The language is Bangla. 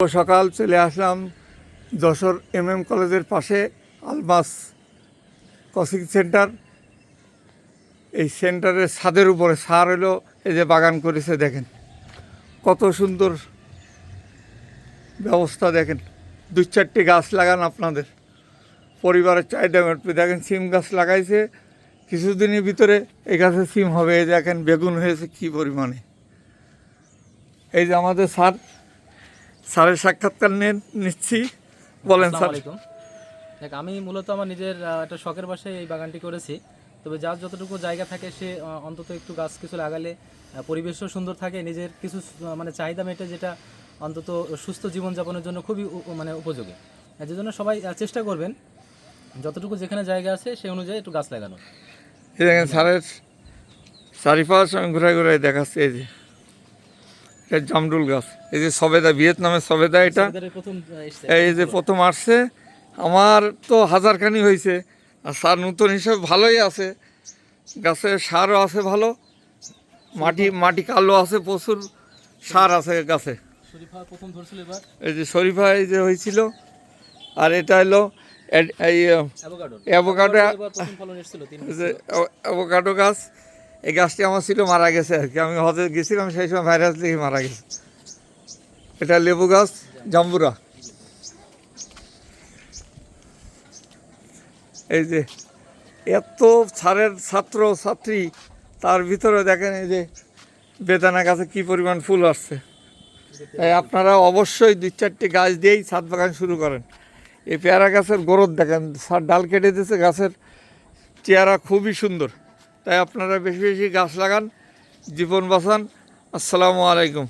সকাল চলে আসলাম যশোর এম এম কলেজের পাশে আলমাস কোচিং সেন্টার। এই সেন্টারের ছাদের উপরে সার হলো, এই যে বাগান করেছে দেখেন। কত সুন্দর ব্যবস্থা দেখেন। দুই চারটি গাছ লাগান আপনাদের। পরিবারের চাহিদা মেটবে দেখেন সিম গাছ লাগাইছে। কিছুদিনের ভিতরে এই গাছে সিম হবে। দেখেন বেগুন হয়েছে কি পরিমাণে। এই যে আমাদের স্যার স্যারের সাক্ষাৎকার নিয়ে নিচ্ছি। বলেন স্যার। দেখ আমি মূলত আমার নিজের একটা শখের বাসায় এই বাগানটি করেছি। তবে যার যতটুকু জায়গা থাকে সে অন্তত একটু গাছ কিছু লাগালে পরিবেশও সুন্দর থাকে। নিজের কিছু মানে চাহিদা মেটে যেটা অন্তত সুস্থ জীবনযাপনের জন্য খুবই মানে উপযোগী। যে জন্য সবাই চেষ্টা করবেন যতটুকু যেখানে জায়গা আছে সেই অনুযায়ী একটু গাছ লাগানো স্যারের চারিপাশ আমি ঘুরে ঘুরে দেখাচ্ছি এই যে। এটা জামরুল গাছ। এই যে সবেদা ভিয়েতনামের সবেদা এটা। এই যে প্রথম আসছে। আমার তো হাজারখানি হয়েছে। আর সার নতুন হিসেবে ভালোই আছে। গাছে সারও আছে ভালো। মাটি মাটি কালো আছে প্রচুর। সার আছে গাছে। এই যে শরীফা এই যে হয়েছিল। আর এটা হলো এই অ্যাভোকাডো। অ্যাভোকাডো গাছ। এই গাছটি আমার ছিল, মারা গেছে আর কি। আমি হতে গেছিলাম, সেই সময় ভাইরাস দেখে মারা গেছে। এটা লেবু গাছ, জাম্বুরা। এই যে এত ছাড়ের ছাত্র, ছাত্রী, তার ভিতরে দেখেন এই যে বেদানা গাছে কি পরিমাণ ফুল আসছে। তাই আপনারা অবশ্যই দুই চারটি গাছ দিয়েই ছাদ বাগান শুরু করেন। এই পেয়ারা গাছের গোরত দেখেন ডাল কেটে দিয়েছে, গাছের চেহারা খুবই সুন্দর। তাই আপনারা বেশি বেশি গাছ লাগান জীবন বাঁচান। আসসালামু আলাইকুম।